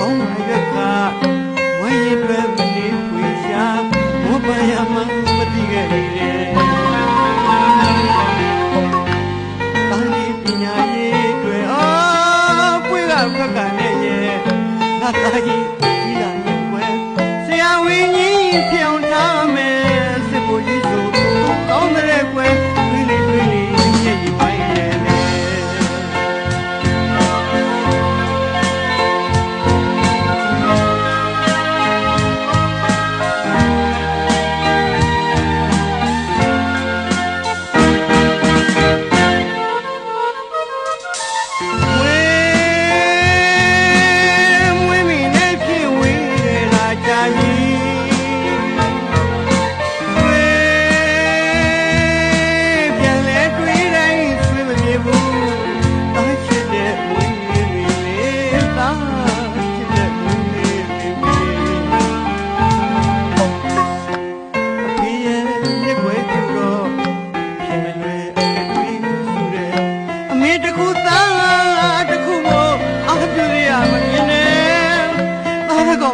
ကောင်းပါရွက်ကဝိုင်းရင်တွေမနေဖွေရှာဝတ်ပါရမှမတိခဲ့လေတာလီပညာရေးတွေအော်ပွေကဖက်ကနဲ့ရဲ့ငါသားကြီးကြီးလာရင်ွယ်ဆရာဝင်းကြီးဖြောင်းထား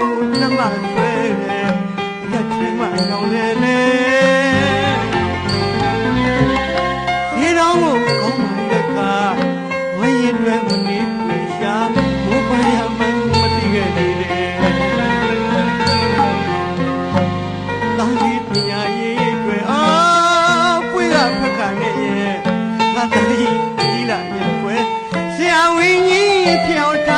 နှမဆွဲတယ်ရက်ချင်မရောင်လေလေဒီတော့ကိုကောင်းပါရဲ့ကဝိုင်းရင်တွေမနေဘူးရှာဘိုးပရမန်မတိခဲ့လေလေတာလီပညာရေးတွေအာပွေကဖက်ခါနဲ့ရဲ့ငါတည်းကြီးလာရင်ကွယ်ဆရာဝင်းကြီးဖြောင်းထား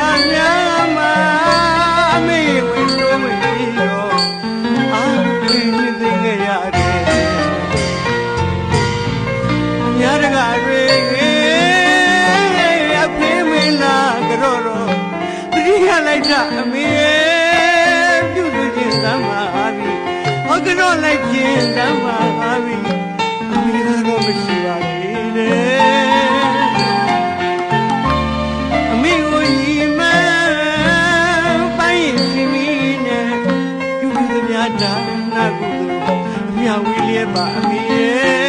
အဲ့ဒီအခါများမှာအမေဝင်လို့ဝင်ပြီးတော့အာဝင်နေသိခဲ့ရတယ်ညရကတွေအဖေးမင်းလာကြော်တော့တတိယလိုက်တာအမေပြုစုခြင်းသမ်းပါပြီဟောကြော်လိုက်ခြင်းသမ်းပါ ဝီလျ